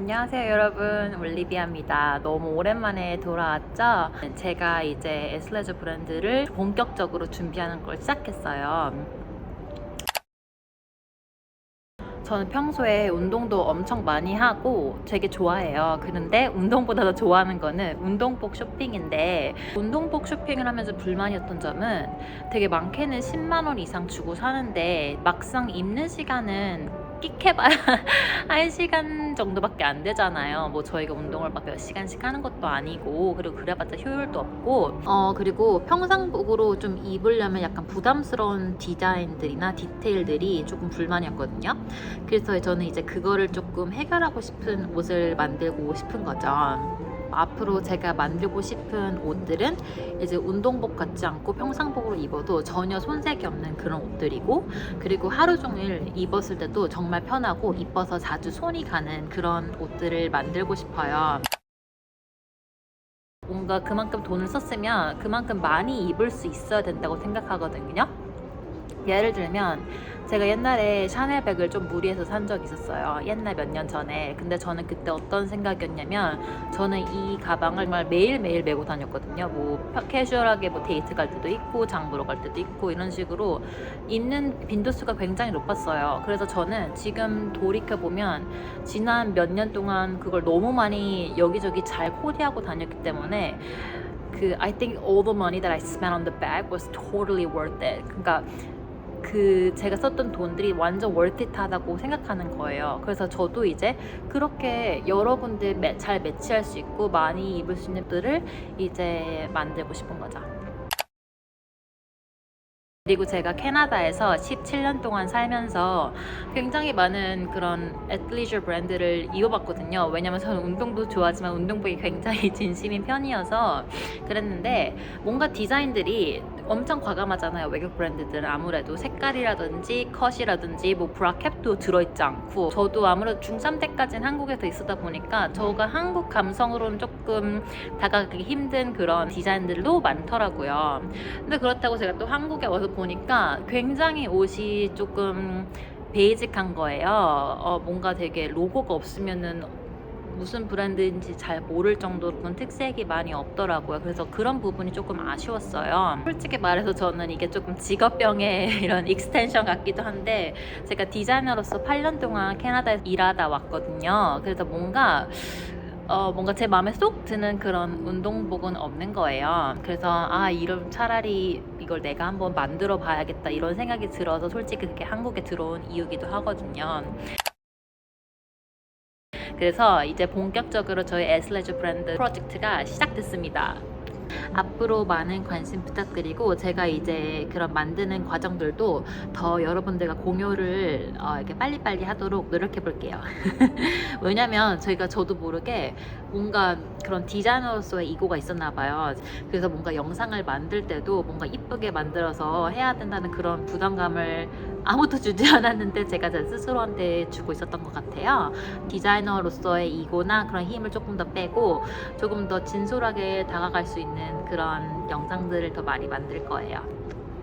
안녕하세요 여러분. 올리비아입니다. 너무 오랜만에 돌아왔죠? 제가 이제 에슬레저 브랜드를 본격적으로 준비하는 걸 시작했어요. 저는 평소에 운동도 엄청 많이 하고 되게 좋아해요. 그런데 운동보다 더 좋아하는 거는 운동복 쇼핑인데 운동복 쇼핑을 하면서 불만이었던 점은 되게 많게는 10만 원 이상 주고 사는데 막상 입는 시간은 끽해봐야 한 시간 정도밖에 안 되잖아요. 뭐 저희가 운동을 막 몇 시간씩 하는 것도 아니고 그리고 그래봤자 효율도 없고 어 그리고 평상복으로 좀 입으려면 약간 부담스러운 디자인들이나 디테일들이 조금 불만이었거든요. 그래서 저는 이제 그거를 조금 해결하고 싶은 옷을 만들고 싶은 거죠. 앞으로 제가 만들고 싶은 옷들은 이제 운동복 같지 않고 평상복으로 입어도 전혀 손색이 없는 그런 옷들이고 그리고 하루 종일 입었을 때도 정말 편하고 입어서 자주 손이 가는 그런 옷들을 만들고 싶어요. 뭔가 그만큼 돈을 썼으면 그만큼 많이 입을 수 있어야 된다고 생각하거든요. 예를 들면 제가 옛날에 샤넬백을 좀 무리해서 산 적이 있었어요. 옛날 몇 년 전에. 근데 저는 그때 어떤 생각이었냐면 저는 이 가방을 정말 매일매일 메고 다녔거든요. 뭐 펴- 캐주얼하게 뭐 데이트 갈 때도 있고 장 보러 갈 때도 있고 이런 식으로 입는 빈도수가 굉장히 높았어요. 그래서 저는 지금 돌이켜 보면 지난 몇 년 동안 그걸 너무 많이 여기저기 잘 코디하고 다녔기 때문에 그 I think all the money that I spent on the bag was totally worth it. 그러니까 그 제가 썼던 돈들이 완전 월티하다고 생각하는 거예요. 그래서 저도 이제 그렇게 여러분들 매- 잘 매치할 수 있고 많이 입을 수 있는 것들을 이제 만들고 싶은 거죠. 그리고 제가 캐나다에서 17년 동안 살면서 굉장히 많은 그런 애틀리저 브랜드를 입어봤거든요. 왜냐면 저는 운동도 좋아하지만 운동복이 굉장히 진심인 편이어서 그랬는데 뭔가 디자인들이 엄청 과감하잖아요. 외국 브랜드들은 아무래도 색깔이라든지 컷이라든지 뭐 브라캡도 들어있지 않고 저도 아무래도 중3 때까지는 한국에서 있었다 보니까 저가 한국 감성으로는 조금 다가가기 힘든 그런 디자인들도 많더라고요. 근데 그렇다고 제가 또 한국에 와서 보니까 굉장히 옷이 조금 베이직한 거예요. 어, 뭔가 되게 로고가 없으면은 무슨 브랜드인지 잘 모를 정도로 특색이 많이 없더라고요. 그래서 그런 부분이 조금 아쉬웠어요. 솔직히 말해서 저는 이게 조금 직업병의 이런 익스텐션 같기도 한데 제가 디자이너로서 8년 동안 캐나다에서 일하다 왔거든요. 그래서 뭔가 어, 뭔가 제 마음에 쏙 드는 그런 운동복은 없는 거예요. 그래서 아, 이런 차라리 이걸 내가 한번 만들어 봐야겠다 이런 생각이 들어서 솔직히 그게 한국에 들어온 이유기도 하거든요. 그래서 이제 본격적으로 저희 에슬레저 브랜드 프로젝트가 시작됐습니다. 앞으로 많은 관심 부탁드리고 제가 이제 그런 만드는 과정들도 더 여러분들과 공유를 어, 이렇게 빨리빨리 하도록 노력해 볼게요. 왜냐면 저희가 저도 모르게 뭔가 그런 디자이너로서의 이고가 있었나 봐요. 그래서 뭔가 영상을 만들 때도 뭔가 이쁘게 만들어서 해야 된다는 그런 부담감을 아무도 주지 않았는데 제가 제 스스로한테 주고 있었던 것 같아요. 디자이너로서의 이고나 그런 힘을 조금 더 빼고 조금 더 진솔하게 다가갈 수 있는 그런 영상들을 더 많이 만들 거예요.